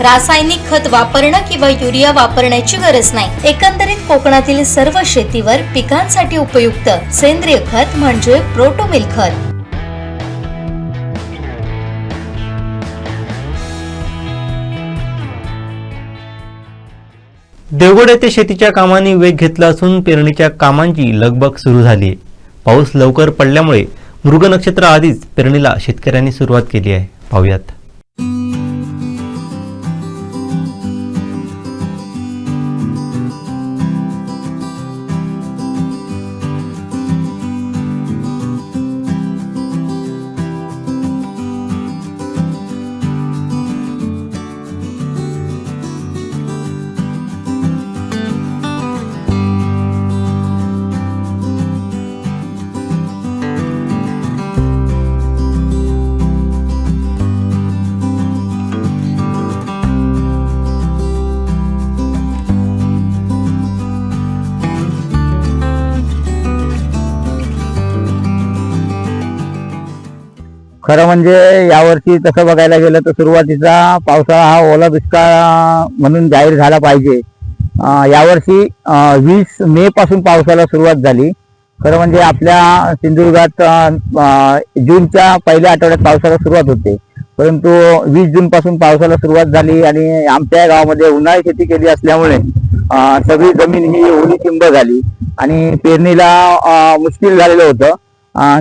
रासायनिक खत वापरणं किंवा युरिया वापरण्याची गरज नाही. एकंदरीत कोकणातील सर्व शेतीवर पिकांसाठी उपयुक्त सेंद्रिय खत म्हणजे प्रोटोमिल खत. देवगड येथे शेतीच्या कामांनी वेग घेतला असून पेरणीच्या कामांची लगबग सुरू झाली आहे. पाऊस लवकर पडल्यामुळे मृग नक्षत्र आधीच पेरणीला शेतकऱ्यांनी सुरुवात केली आहे. पाहुयात. खरं म्हणजे यावर्षी तसं बघायला गेलं तर सुरुवातीचा पावसाळा हा ओला दुष्काळ म्हणून जाहीर झाला पाहिजे. यावर्षी वीस मे पासून पावसाला सुरुवात झाली. खरं म्हणजे आपल्या सिंधुदुर्गात जूनच्या पहिल्या आठवड्यात पावसाला सुरुवात होते. परंतु वीस जून पासून पावसाला सुरुवात झाली आणि आमच्या गावामध्ये उन्हाळी शेती केली असल्यामुळे सगळी जमीन ही ओली चिंब झाली. आणि पेरणीला मुश्किल झालेलं होतं.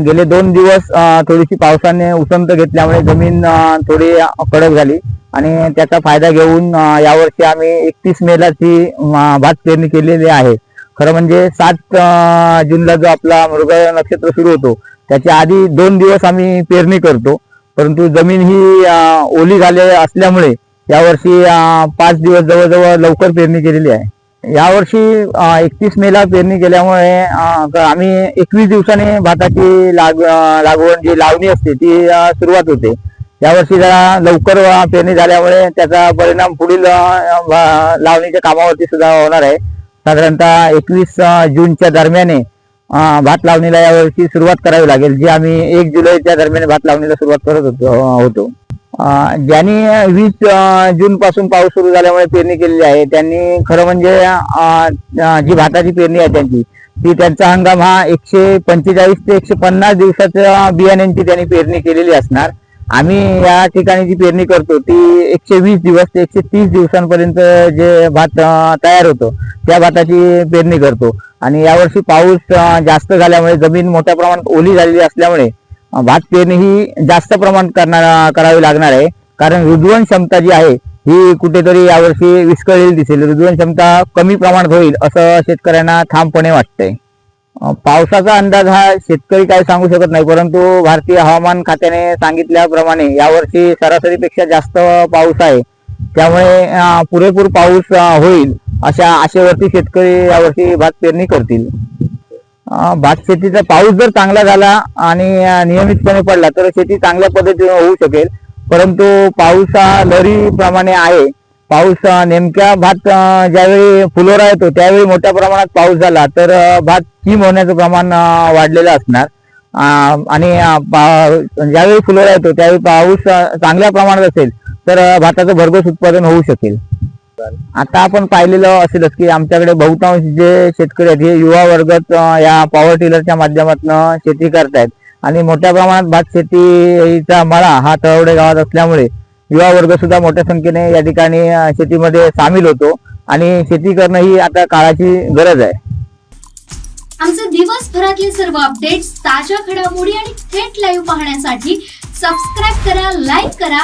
गेले दोन दिवस थोडीशी पावसाने उसंत घेतल्यामुळे जमीन थोडी कडक झाली. आणि त्याचा फायदा घेऊन यावर्षी आम्ही एकतीस मेला ती भात पेरणी केलेली आहे. खरं म्हणजे सात जूनला जो आपला मृग नक्षत्र सुरू होतो त्याच्या आधी दोन दिवस आम्ही पेरणी करतो. परंतु जमीन ही ओली झाली असल्यामुळे यावर्षी पाच दिवस जवळजवळ लवकर पेरणी केलेली आहे. यावर्षी एकतीस मेला पेरणी केल्यामुळे आम्ही एकवीस दिवसाने भाताची लाग लागवड जी लावणी असते ती सुरुवात होते. यावर्षी जरा लवकर पेरणी झाल्यामुळे त्याचा परिणाम पुढील लावणीच्या कामावरती सुद्धा होणार आहे. साधारणतः एकवीस जूनच्या दरम्याने भात लावणीला यावर्षी सुरुवात करावी लागेल जी आम्ही एक जुलैच्या दरम्यान भात लावणीला सुरुवात करत होतो होतो. ज्यांनी वीस जून पासून पाऊस सुरू झाल्यामुळे पेरणी केलेली आहे त्यांनी खरं म्हणजे जी भाताची पेरणी आहे त्यांची ती त्यांचा हंगाम हा एकशे पंचेचाळीस ते एकशे पन्नास दिवसाच्या बियाण्यांची त्यांनी पेरणी केलेली असणार. आम्ही या ठिकाणी जी पेरणी करतो ती एकशे वीस दिवस ते एकशे तीस दिवसांपर्यंत जे भात तयार होतो त्या भाताची पेरणी करतो. आणि यावर्षी पाऊस जास्त झाल्यामुळे जमीन मोठ्या प्रमाणात ओली झालेली असल्यामुळे भात पेरणी ही जास्त प्रमाणात करणार करावी लागणार आहे. कारण रुजवण क्षमता जी आहे ही कुठेतरी यावर्षी विस्कळलेली दिसेल. रुजवण क्षमता कमी प्रमाणात होईल असं शेतकऱ्यांना ठामपणे वाटतंय. पावसाचा अंदाज हा शेतकरी काही सांगू शकत नाही परंतु भारतीय हवामान खात्याने सांगितल्याप्रमाणे यावर्षी सरासरीपेक्षा जास्त पाऊस आहे. त्यामुळे पुरेपूर पाऊस होईल अशा आशेवरती शेतकरी यावर्षी भात पेरणी करतील. भात शेतीचा पाऊस जर चांगला झाला आणि नियमितपणे पडला तर शेती चांगल्या पद्धतीने होऊ शकेल. परंतु पाऊस हा लहरीप्रमाणे आहे. पाऊस नेमक्या भात ज्यावेळी फुलोरा येतो त्यावेळी मोठ्या प्रमाणात पाऊस झाला तर भात किम होण्याचं प्रमाण वाढलेलं असणार. आणि ज्यावेळी फुलोरा येतो त्यावेळी पाऊस चांगल्या प्रमाणात असेल तर भाताचं भरघोस उत्पादन होऊ शकेल. आता आपण पाहिलेलं असेलच की आमच्याकडे बहुतांश जे शेतकरी आहेत हे युवा वर्गात या पॉवर टिलरच्या माध्यमातून शेती करतायत. आणि मोठ्या प्रमाणात भात शेतीचा मळा हा तळवडे गावात असल्यामुळे युवा वर्ग सुद्धा मोठ्या संख्येने या ठिकाणी शेतीमध्ये सामील होतो. आणि शेती करणं ही आता काळाची गरज आहे. आमचे दिवसभरातले सर्व अपडेट्स ताज्या घडामोडी आणि थेट लाईव्ह पाहण्यासाठी सबस्क्राईब करा लाईक करा